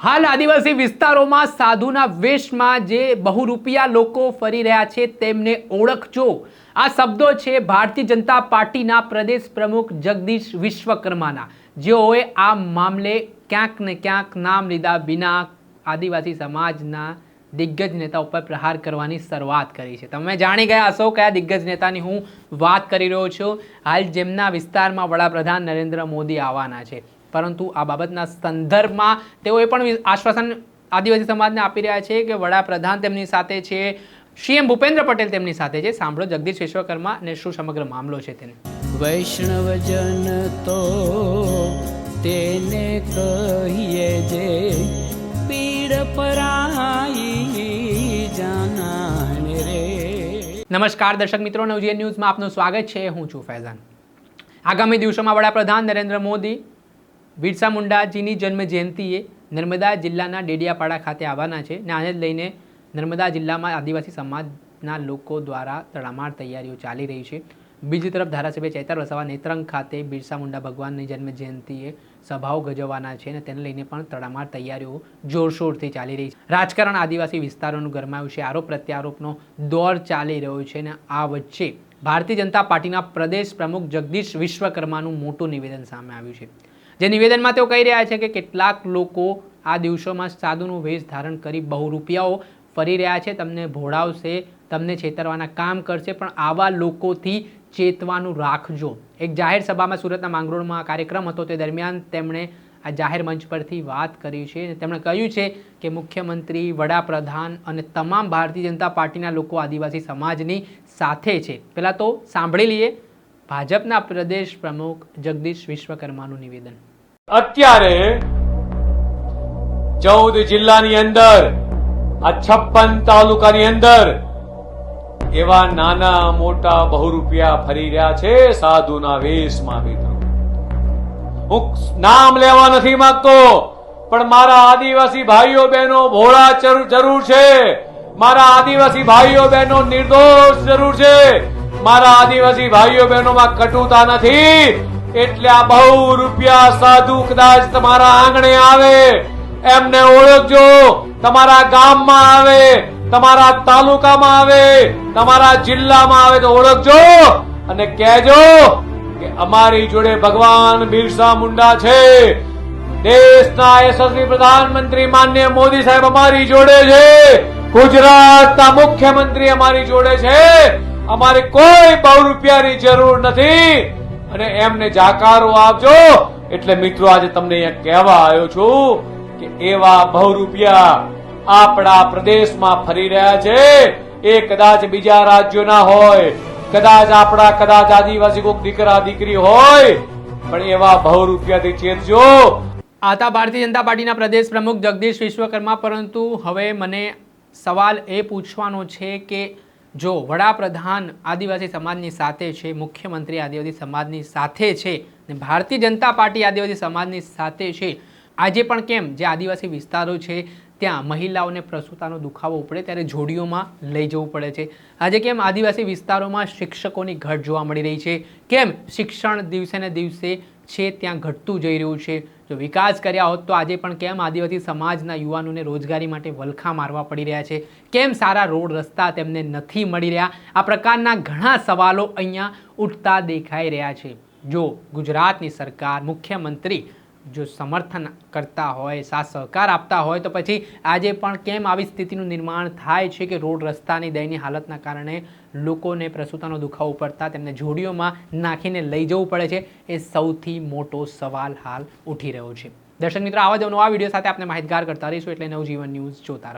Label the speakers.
Speaker 1: હાલ આદિવાસી વિસ્તારોમાં સાધુના વેશમાં જે બહુરૂપિયા લોકો ફરી રહ્યા છે, તેમને ઓળખજો. આ શબ્દો છે ભારતીય જનતા પાર્ટીના પ્રદેશ પ્રમુખ જગદીશ વિશ્વકર્માના. જેઓએ આ મામલે ક્યાંક ને ક્યાંક નામ લીધા વિના આદિવાસી સમાજના દિગ્ગજ નેતા ઉપર પ્રહાર કરવાની શરૂઆત કરી છે. તમે જાણી ગયા હશો કયા દિગ્ગજ નેતાની હું વાત કરી રહ્યો છું. હાલ જેમના વિસ્તારમાં વડાપ્રધાન નરેન્દ્ર મોદી આવવાના છે. પરંતુ આ બાબતના સંદર્ભમાં તેઓએ પણ આશ્વાસન આદિવાસી સમાજને આપી રહ્યા છે કે વડાપ્રધાન તેમની સાથે છે સીએમ ભૂપેન્દ્ર પટેલ તેમની સાથે છે. સાંભળો જગદીશ વિશ્વકર્મા અને શું સમગ્ર મામલો છે તેને.
Speaker 2: વૈષ્ણવજન તો તેને કહીએ જે પીડ પરાઈ જાનાને રે.
Speaker 1: નમસ્કાર દર્શક મિત્રો નવજીએન ન્યૂઝમાં આપનું સ્વાગત છે. હું છું ફૈઝાન. આગામી દિવસોમાં વડાપ્રધાન નરેન્દ્ર મોદી બિરસા મુંડાજીની જન્મ જયંતિએ નર્મદા જિલ્લાના ડેડિયાપાડા ખાતે આવવાના છે ને આને લઈને નર્મદા જિલ્લામાં આદિવાસી સમાજના લોકો દ્વારા તડામાર તૈયારીઓ ચાલી રહી છે. બીજી તરફ ધારાસભ્ય ચૈતર વસાવા નેત્રંગ ખાતે બિરસા મુંડા ભગવાનની જન્મ જયંતિએ સભાઓ ગજવવાના છે અને તેને લઈને પણ તડામાર તૈયારીઓ જોરશોરથી ચાલી રહી છે. રાજકારણ આદિવાસી વિસ્તારોનું ગરમાયું છે. આરોપ પ્રત્યારોપનો દોર ચાલી રહ્યો છે અને આ વચ્ચે ભારતીય જનતા પાર્ટીના પ્રદેશ પ્રમુખ જગદીશ વિશ્વકર્માનું મોટું નિવેદન સામે આવ્યું છે. જે નિવેદનમાં તેઓ કહી રહ્યા છે કે કેટલાક લોકો આ દિવસોમાં સાધુનું વેશ ધારણ કરી બહુ રૂપિયાઓ ફરી રહ્યા છે, તમને ભોળાવશે, તમને છેતરવાના કામ કરશે, પણ આવા લોકોથી ચેતવાનું રાખજો. એક જાહેર સભામાં સુરતના માંગરોળમાં કાર્યક્રમ હતો, તે દરમિયાન તેમણે આ જાહેર મંચ પરથી વાત કરી છે તેમણે કહ્યું છે કે મુખ્યમંત્રી, વડાપ્રધાન અને તમામ ભારતીય જનતા પાર્ટીના લોકો આદિવાસી સમાજની સાથે છે. પહેલાં તો સાંભળી લઈએ ભાજપના પ્રદેશ પ્રમુખ જગદીશ વિશ્વકર્માનું નિવેદન.
Speaker 3: અત્યારે ચૌદ જિલ્લાની અંદર, આ છપ્પન તાલુકાની અંદર એવા નાના મોટા બહુ રૂપિયા ફરી રહ્યા છે સાધુના વેશમાં મિત્રો હું નામ લેવા નથી માંગતો, પણ મારા આદિવાસી ભાઈઓ બહેનો ભોળા જરૂર છે. મારા આદિવાસી ભાઈઓ બહેનો નિર્દોષ જરૂર છે. મારા આદિવાસી ભાઈઓ બહેનોમાં કટુતા નથી. એટલે આ બહુ રૂપિયા સાધુ કદાચ તમારા આંગણે આવે. એમને ઓળખજો. તમારા ગામમાં આવે, તમારા તાલુકામાં આવે, તમારા જિલ્લામાં આવે તો ઓળખજો. અને કહેજો કે અમારી જોડે ભગવાન બિરસા મુંડા છે. દેશના યશસ્વી પ્રધાનમંત્રી માન્ય મોદી સાહેબ અમારી જોડે છે. ગુજરાતના મુખ્યમંત્રી અમારી જોડે છે. અમારે કોઈ બહુ રૂપિયાની જરૂર નથી. અને એમને જાકારો આપજો. એટલે મિત્રો, આજે તમને અહીંયા કહેવા આવ્યો છું કે એવા બહુ રૂપિયા આપણા પ્રદેશમાં ફરી રહ્યા છે. એ કદાચ બીજા રાજ્યોના હોય, કદાચ આપણા, કદાચ આદિવાસી કોઈક દીકરા, દીકરી હોય, પણ એવા બહુ રૂપિયાથી ચેતજો.
Speaker 1: આતા ભારતીય જનતા પાર્ટીના પ્રદેશ પ્રમુખ જગદીશ વિશ્વકર્મા, પરંતુ હવે મને સવાલ એ પૂછવાનો છે કે જો વડાપ્રધાન આદિવાસી સમાજની સાથે છે, મુખ્યમંત્રી આદિવાસી સમાજની સાથે છે ને ભારતીય જનતા પાર્ટી આદિવાસી સમાજની સાથે છે, આજે પણ કેમ? જે આદિવાસી વિસ્તારો છે, ત્યાં મહિલાઓને પ્રસૂતાનો દુખાવો ઉપડે ત્યારે જોડીઓમાં લઈ જવું પડે છે. આજે કેમ આદિવાસી વિસ્તારોમાં શિક્ષકોની ઘટ જોવા મળી રહી છે? કેમ શિક્ષણ દિવસે ને દિવસે છે, ત્યાં ઘટતું જઈ રહ્યું છે. જો વિકાસ કર્યા હોત તો આજે પણ કેમ આદિવાસી સમાજના યુવાનોને રોજગારી માટે વલખા મારવા પડી રહ્યા છે? કેમ સારા રોડ, રસ્તા તેમને નથી મળી રહ્યા? આ પ્રકારના ઘણા સવાલો અહીંયા ઉઠતા દેખાઈ રહ્યા છે. જો ગુજરાતની સરકાર, મુખ્યમંત્રી જો સમર્થન કરતા હોય, સાથ સહકાર આપતા હોય, તો પછી આજે પણ કેમ આવી સ્થિતિનું નિર્માણ થાય છે કે રોડ રસ્તાની દયની હાલતના કારણે લોકોને પ્રસૂતાનો દુખાવો પડતા તેમને જોડીઓમાં નાખીને લઈ જવું પડે છે? એ સૌથી મોટો સવાલ હાલ ઉઠી રહ્યો છે. દર્શક મિત્રો, આવા જ નવા વીડિયો સાથે આપણે માહિતગાર કરતા રહીશું. એટલે નવજીવન ન્યૂઝ જોતા રહો.